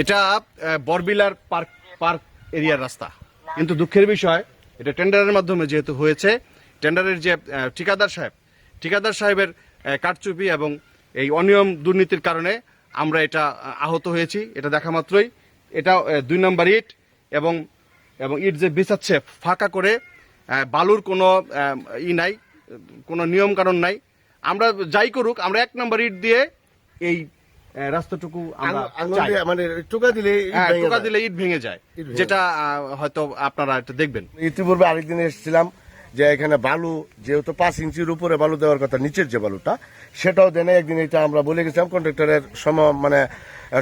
এটা বরবিলার park park এরিয়ার রাস্তা। কিন্তু দুঃখের বিষয়, এটা টেন্ডারের মাধ্যমে যেহেতু হয়েছে, টেন্ডারের যে ঠিকাদার সাহেব, ঠিকাদার সাহেবের কারচুপি এবং এই অনিয়ম দুর্নীতির কারণে আমরা এটা আহত হয়েছি, এটা দেখা মাত্রই। এটা দুই নম্বর ইট এবং এবং ইট যে বিছাচ্ছে ফাঁকা করে বালুর কোনো ই নাই, কোনো নিয়ম কানুন নাই। আমরা যাই করুক, আমরা এক নম্বর ইট দিয়ে এই রাস্তাটুকু। দিয়ে মানে টোকা দিলে হ্যাঁ, টোকা যায়। দিলে ইট ভেঙে যায় যেটা হয়তো আপনারা দেখবেন ইতিপূর্বে আরেকদিন এসেছিলাম যে এখানে বালু যেহেতু পাঁচ ইঞ্চির উপরে বালু দেওয়ার কথা নিচের যে বালুটা সেটাও দেনে একদিন এটা আমরা বলে গেছিলাম কন্ট্রাক্টরের সম মানে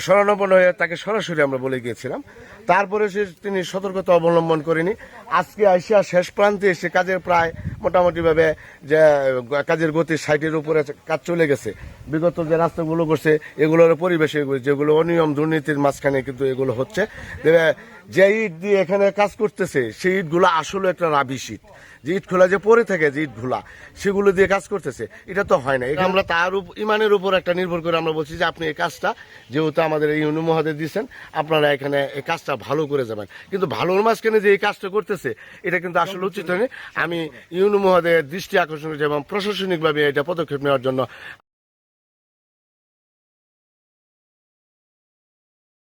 শরণাপন্ন হয়ে তাকে সরাসরি আমরা বলে গিয়েছিলাম তারপরে সে তিনি সতর্কতা অবলম্বন করেনি আজকে আসিয়া শেষ প্রান্তে এসে কাজের প্রায় মোটামুটি ভাবে যে কাজের গতি সাইটের উপরে কাজ চলে গেছে। বিগত যে রাস্তাগুলো করছে, এগুলোর পরিবেশে যেগুলো অনিয়ম দুর্নীতির মাঝখানে কিন্তু এগুলো হচ্ছে। যে ইট দিয়ে এখানে কাজ করতেছে, সেই ইটগুলো আসলে একটা রাবিশ ইট যে ইট খোলা যে পড়ে থাকে, যে ইট খোলা সেগুলো দিয়ে কাজ করতেছে। এটা তো হয় না। এটা আমরা তার ইমানের উপর একটা নির্ভর করে আমরা বলছি যে, আপনি এই কাজটা যেহেতু আমাদের এই ইউনি মহাদের দিচ্ছেন আপনারা এখানে এই কাজটা ভালো করে যাবেন। কিন্তু ভালোর মাঝখানে যে এই কাজটা করতেছে, এটা কিন্তু আসলে উচিত হয়নি। আমি ইউনি মহাদের দৃষ্টি আকর্ষণ করেছে এবং প্রশাসনিকভাবে এটা পদক্ষেপ নেওয়ার জন্য